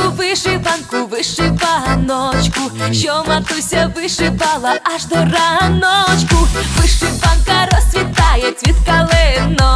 вишиванку, вишиваночку, що матуся вишивала аж до раночку. Вишиванка розцвітає цвіт калиною,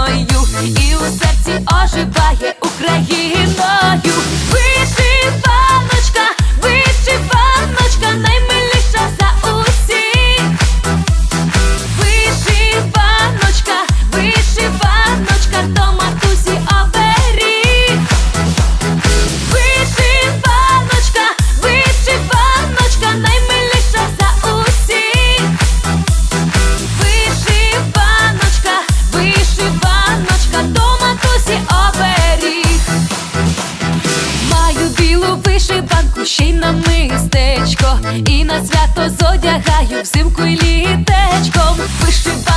білу ще й на мистечко, і на свято зодягаю взимку й літечком. Вишиванка роз